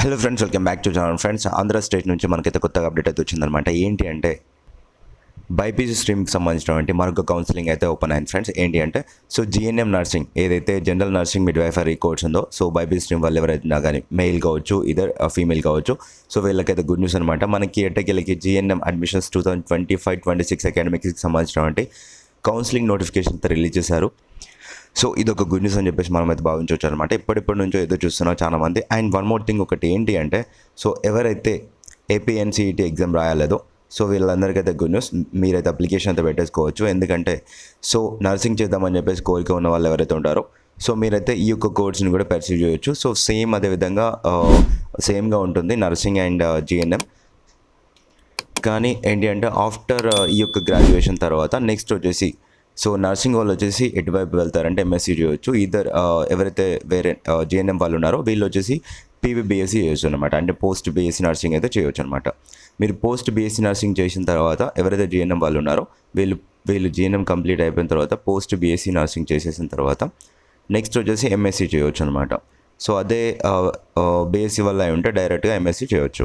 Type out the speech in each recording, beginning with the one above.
Hello friends welcome back to channel. Friends Andhra state నుంచి మనకైతే కొత్తగా అప్డేట్ అయితే వచ్చిందనమాట ఏంటి అంటే బైపీసీ స్ట్రీమ్కి సంబంధించినటువంటి మరొక కౌన్సిలింగ్ అయితే ఓపెన్ అయింది ఫ్రెండ్స్. ఏంటి అంటే సో జిఎన్ఎం నర్సింగ్ ఏదైతే general nursing midwifery course ఉందో సో బైపీసీ స్ట్రీమ్ వాళ్ళు ఎవరైనా కానీ మెయిల్ కావచ్చు ఇదర్ ఫీమేల్ uh, కావచ్చు సో వీళ్ళకైతే గుడ్ న్యూస్ అనమాట మనకి ఎట్టకెళ్ళకి GNM admissions two thousand twenty five twenty six అకాడమిక్స్కి సంబంధించినటువంటి కౌన్సిలింగ్ నోటిఫికేషన్ అయితే రిలీజ్ చేశారు. సో ఇది ఒక గుడ్ న్యూస్ అని చెప్పేసి మనం అయితే భావించవచ్చు అనమాట ఇప్పటిప్పటి నుంచో ఏదో చూస్తున్నాం చాలా మంది అండ్ వన్ మోర్ థింగ్ ఒకటి ఏంటి అంటే సో ఎవరైతే ఏపీఎన్సీఈటీ ఎగ్జామ్ రాయలేదో సో వీళ్ళందరికీ అయితే గుడ్ న్యూస్ మీరైతే అప్లికేషన్ అయితే పెట్టేసుకోవచ్చు. ఎందుకంటే సో నర్సింగ్ చేద్దామని చెప్పేసి కోరిక ఉన్న వాళ్ళు ఎవరైతే ఉంటారో సో మీరైతే ఈ యొక్క కోర్స్ని కూడా పర్సీవ్ చేయొచ్చు. సో సేమ్ అదే విధంగా సేమ్గా ఉంటుంది నర్సింగ్ అండ్ జిఎన్ఎం కానీ ఏంటి అంటే ఆఫ్టర్ uh, ఈ యొక్క గ్రాడ్యుయేషన్ తర్వాత నెక్స్ట్ వచ్చేసి సో నర్సింగ్ వాళ్ళు వచ్చేసి ఎటువైపు వెళ్తారంటే ఎంఎస్సీ చేయొచ్చు. ఇద్దరు ఎవరైతే వేరే జేఎన్ఎం వాళ్ళు ఉన్నారో వీళ్ళు వచ్చేసి పీవీబీఎస్సీ చేయొచ్చు అనమాట అంటే పోస్ట్ బీఎస్సీ నర్సింగ్ అయితే చేయొచ్చు అనమాట మీరు పోస్ట్ బీఎస్సీ నర్సింగ్ చేసిన తర్వాత ఎవరైతే జీఎన్ఎం వాళ్ళు ఉన్నారో వీళ్ళు వీళ్ళు జీఎన్ఎం కంప్లీట్ అయిపోయిన తర్వాత పోస్ట్ బీఎస్సీ నర్సింగ్ చేసేసిన తర్వాత నెక్స్ట్ వచ్చేసి ఎంఎస్సీ చేయొచ్చు అనమాట సో అదే బీఎస్సీ వల్ల ఉంటే డైరెక్ట్గా ఎంఎస్సీ చేయొచ్చు.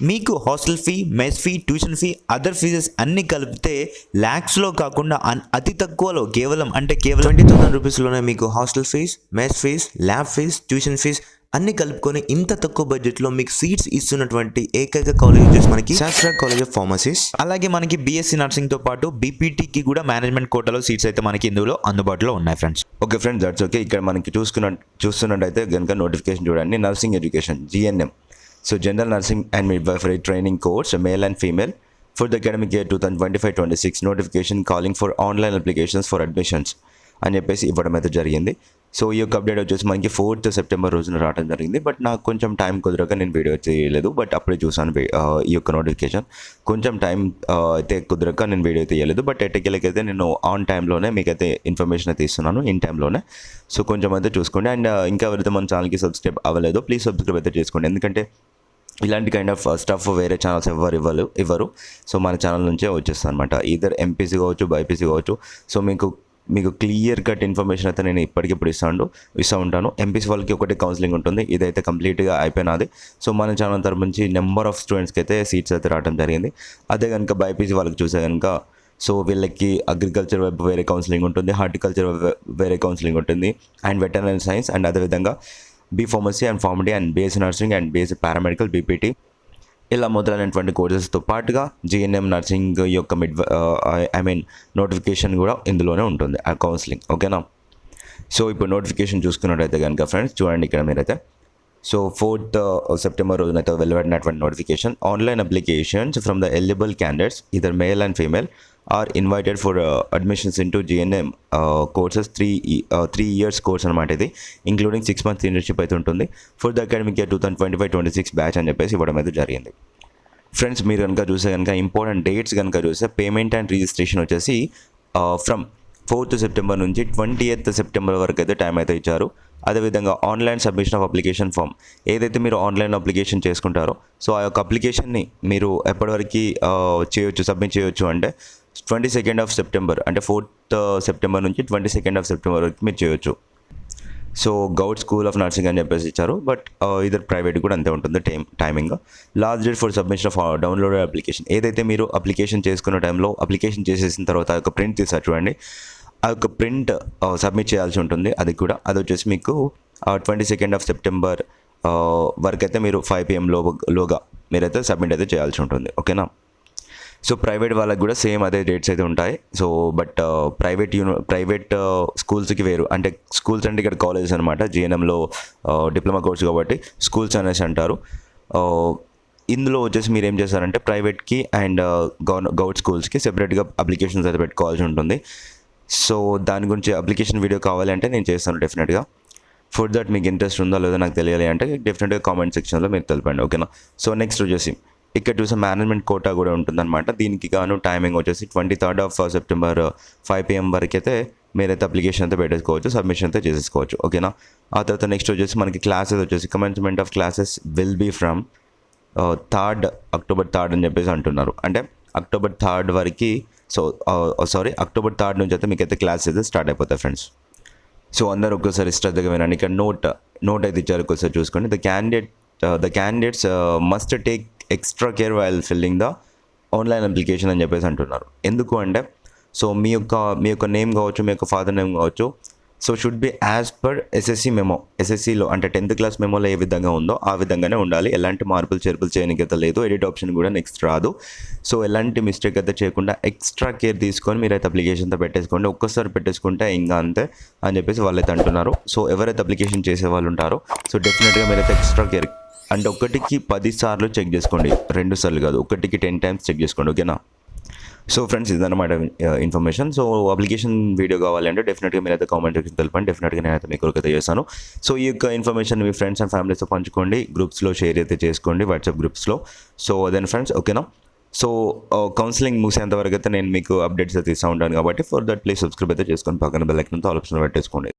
మీకు hostel fee mess fee tuition fee other fees అన్ని కలిపితే ల్యాక్స్లో కాకుండా అతి తక్కువలో కేవలం అంటే కేవలం ట్వంటీ థౌసండ్ రూపీస్లోనే మీకు hostel fee mess fee lab fee tuition fee అన్ని కలుపుకొని ఇంత తక్కువ బడ్జెట్లో మీకు సీట్స్ ఇస్తున్నటువంటి ఏకైక కాలేజ్ వచ్చేసి మనకి శాస్త్ర కాలేజ్ ఆఫ్ ఫార్మసీస్ అలాగే మనకి బీఎస్సీ నర్సింగ్తో పాటు బీపీటీకి కూడా మేనేజ్మెంట్ కోటాలో సీట్స్ అయితే మనకి ఇందులో అందుబాటులో ఉన్నాయి friends okay friends that's okay ఇక్కడ మనకి చూసుకున్న చూస్తున్నట్టయితే కనుక నోటిఫికేషన్ చూడండి. Nursing education GNM so general nursing and midwifery training course male and female for the academic year two thousand twenty five twenty six notification calling for online applications for admissions అని చెప్పేసి ఇవ్వడం అయితే జరిగింది. So ఈ యొక్క update వచ్చేసి మనకి fourth September రోజున రావడం జరిగింది. బట్ నాకు కొంచెం టైం కుదరక నేను వీడియో చేయలేదు బట్ అప్పుడే చూసాను ఈ యొక్క నోటిఫికేషన్ కొంచెం టైం అయితే కుదరక నేను వీడియో తీయలేదు. బట్ ఎట్టకెళ్ళకైతే నేను ఆన్ టైంలోనే మీకైతే ఇన్ఫర్మేషన్ అయితే ఇస్తున్నాను ఇన్ టైంలోనే సో కొంచెం అయితే చూసుకోండి. అండ్ ఇంకా ఎవరైతే మన ఛానల్కి సబ్స్క్రైబ్ అవ్వలేదో ప్లీజ్ సబ్స్క్రైబ్ అయితే చేసుకోండి. ఎందుకంటే ఇలాంటి కైండ్ ఆఫ్ స్టఫ్ వేరే ఛానల్స్ ఎవరు ఇవ్వరు ఇవ్వరు. సో మన ఛానల్ నుంచే వచ్చేస్తుంది అనమాట ఇద్దరు ఎంపీసీ కావచ్చు బైపీసీ కావచ్చు. సో మీకు మీకు క్లియర్ కట్ ఇన్ఫర్మేషన్ అయితే నేను ఇప్పటికిప్పుడు ఇస్తాను ఇస్తూ ఉంటాను. ఎంపీసీ వాళ్ళకి ఒకటి కౌన్సిలింగ్ ఉంటుంది. ఇదైతే కంప్లీట్గా అయిపోయినది సో మన ఛానల్ తరపు నుంచి నెంబర్ ఆఫ్ స్టూడెంట్స్కి అయితే సీట్స్ అయితే రావడం జరిగింది. అదే కనుక బైపీసీ వాళ్ళకి చూసే కనుక సో వీళ్ళకి అగ్రికల్చర్ వైపు వేరే కౌన్సిలింగ్ ఉంటుంది. హార్టికల్చర్ వేరే కౌన్సిలింగ్ ఉంటుంది. అండ్ వెటర్నరీ సైన్స్ అండ్ అదేవిధంగా B pharmacy and pharm D and BSc nursing and BSc paramedical BPT ఇలా మొదలైనటువంటి కోర్సెస్తో పాటుగా జిఎన్ఎం నర్సింగ్ యొక్క మిడ్ ఐ మీన్ నోటిఫికేషన్ కూడా ఇందులోనే ఉంటుంది ఆ కౌన్సిలింగ్ ఓకేనా? సో ఇప్పుడు నోటిఫికేషన్ చూసుకున్నట్టయితే కనుక ఫ్రెండ్స్ చూడండి ఇక్కడ మీరైతే. సో ఫోర్త్ సెప్టెంబర్ రోజునైతే వెలువడినటువంటి notification online applications from the eligible candidates either male and female are invited for admissions in to GNM courses three three years course అనమాట ఇది. ఇంక్లూడింగ్ సిక్స్ మంత్స్ ఇంటర్న్షిప్ అయితే ఉంటుంది. For the academic year two thousand twenty five twenty six batch అని చెప్పేసి ఇవ్వడం అయితే జరిగింది. Friends మీరు కనుక చూస్తే కనుక ఇంపార్టెంట్ డేట్స్ కనుక చూస్తే పేమెంట్ అండ్ రిజిస్ట్రేషన్ వచ్చేసి ఫ్రమ్ ఫోర్త్ సెప్టెంబర్ నుంచి ట్వంటీ ఎయిత్ సెప్టెంబర్ వరకు అయితే టైం అయితే ఇచ్చారు. అదేవిధంగా online submission of application form ఏదైతే మీరు ఆన్లైన్ అప్లికేషన్ చేసుకుంటారో సో ఆ యొక్క అప్లికేషన్ని మీరు ఎప్పటివరకు uh, చేయొచ్చు సబ్మిట్ చేయొచ్చు అంటే ట్వంటీ సెకండ్ ఆఫ్ సెప్టెంబర్ అంటే ఫోర్త్ uh, సెప్టెంబర్ నుంచి ట్వంటీ సెకండ్ ఆఫ్ సెప్టెంబర్ వరకు మీరు చేయొచ్చు. So Goud school of nursing అని చెప్పేసి ఇచ్చారు బట్ uh, ఇదర్ ప్రైవేట్ కూడా అంతే ఉంటుంది time timing. Last date for submission of uh, download application. ఏదైతే మీరు అప్లికేషన్ చేసుకున్న టైంలో అప్లికేషన్ చేసేసిన తర్వాత ఆ యొక్క ప్రింట్ తీసారు చూడండి. ఆ యొక్క ప్రింట్ సబ్మిట్ చేయాల్సి ఉంటుంది అది కూడా. అది వచ్చేసి మీకు ట్వంటీ సెకండ్ ఆఫ్ సెప్టెంబర్ వరకు అయితే మీరు ఫైవ్ పిఎం లో లోగా మీరైతే సబ్మిట్ అయితే చేయాల్సి ఉంటుంది. ఓకేనా? సో ప్రైవేట్ వాళ్ళకి కూడా సేమ్ అదే రేట్స్ అయితే ఉంటాయి. So but uh, private uni private uh, స్కూల్స్కి వేరు. అంటే స్కూల్స్ అంటే ఇక్కడ కాలేజెస్ అనమాట జేఎన్ఎంలో uh, డిప్లొమా కోర్స్ కాబట్టి స్కూల్స్ అనేసి అంటారు. ఇందులో వచ్చేసి మీరు ఏం చేస్తారంటే ప్రైవేట్కి అండ్ గవర్న గవర్నమెంట్ స్కూల్స్కి సెపరేట్గా అప్లికేషన్స్ అయితే పెట్టుకోవాల్సి ఉంటుంది. సో దాని గురించి అప్లికేషన్ వీడియో కావాలంటే నేను చేస్తాను డెఫినెట్గా. ఫర్ దట్ మీకు ఇంట్రెస్ట్ ఉందో లేదో నాకు తెలియాలి అంటే డెఫినెట్గా కామెంట్ సెక్షన్లో మీరు తెలిపండి. ఓకేనా? సో నెక్స్ట్ వచ్చేసి ఇక్కడ చూసే మేనేజ్మెంట్ కోటా కూడా ఉంటుందన్నమాట. దీనికి గాను టైమింగ్ వచ్చేసి twenty third of September five PM వరకు అయితే మీరైతే అప్లికేషన్ అయితే పెట్టేసుకోవచ్చు సబ్మిషన్ అయితే చేసేసుకోవచ్చు. ఓకేనా ఆ తర్వాత నెక్స్ట్ వచ్చేసి మనకి క్లాసెస్ వచ్చేసి commencement of classes will be from third October third అని చెప్పేసి అంటున్నారు. అంటే అక్టోబర్ థర్డ్ వరకు సో సారీ అక్టోబర్ థర్డ్ నుంచి అయితే మీకు అయితే క్లాస్ అయితే స్టార్ట్ అయిపోతాయి ఫ్రెండ్స్ సో అందరూ ఒక్కసారి శ్రద్ధగా వినండి. ఇక్కడ నోట్ నోట్ అయితే ఇచ్చారు ఒకసారి చూసుకోండి. The candidate the candidates must take extra care while filling the online application అని చెప్పేసి అంటున్నారు. ఎందుకు అంటే సో మీ యొక్క మీ యొక్క నేమ్ కావచ్చు మీ యొక్క ఫాదర్ నేమ్ కావచ్చు so should be as per SSC memo ఎస్ఎస్సిలో అంటే టెన్త్ క్లాస్ మెమోలో ఏ విధంగా ఉందో ఆ విధంగానే ఉండాలి. ఎలాంటి మార్పులు చేర్పులు చేయడానికి అయితే లేదు. ఎడిట్ ఆప్షన్ కూడా నెక్స్ట్ రాదు. సో ఎలాంటి మిస్టేక్ అయితే చేయకుండా ఎక్స్ట్రా కేర్ తీసుకొని మీరైతే అప్లికేషన్తో పెట్టేసుకోండి. ఒక్కసారి పెట్టేసుకుంటే ఇంకా అంతే అని చెప్పేసి వాళ్ళైతే అంటున్నారు. సో ఎవరైతే అప్లికేషన్ చేసే వాళ్ళు ఉంటారో సో డెఫినెట్గా మీరైతే ఎక్స్ట్రా కేర్ అండ్ ఒకటికి పదిసార్లు చెక్ చేసుకోండి. రెండు సార్లు కాదు ఒకటికి టెన్ టైమ్స్ చెక్ చేసుకోండి ఓకేనా సో ఫ్రెండ్స్ ఇదన్నమాట ఇన్ఫర్మేషన్ సో అప్లికేషన్ వీడియో కావాలంటే డెఫినెట్గా మీరైతే కామెంట్ సెక్షన్ తెలపండి డెఫినెట్గా నేనైతే మీకు అయితే చేస్తాను. సో ఈ యొక్క ఇన్ఫర్మేషన్ మీ ఫ్రెండ్స్ అండ్ ఫ్యామిలీస్తో పంచుకోండి. గ్రూప్స్లో షేర్ అయితే చేసుకోండి వాట్సాప్ గ్రూప్స్లో సో దెన్ ఫ్రెండ్స్ ఓకేనా సో కౌన్సిలింగ్ ముగిసేంత వరకు అయితే నేను మీకు అప్డేట్స్ అయితే ఇస్తూ ఉంటాను కాబట్టి ఫర్ దట్ ప్లీజ్ సబ్స్క్రైబ్ అయితే చేసుకొని పక్కన బెల్ ఐకన్తో ఆలోచన పెట్టేసుకోండి.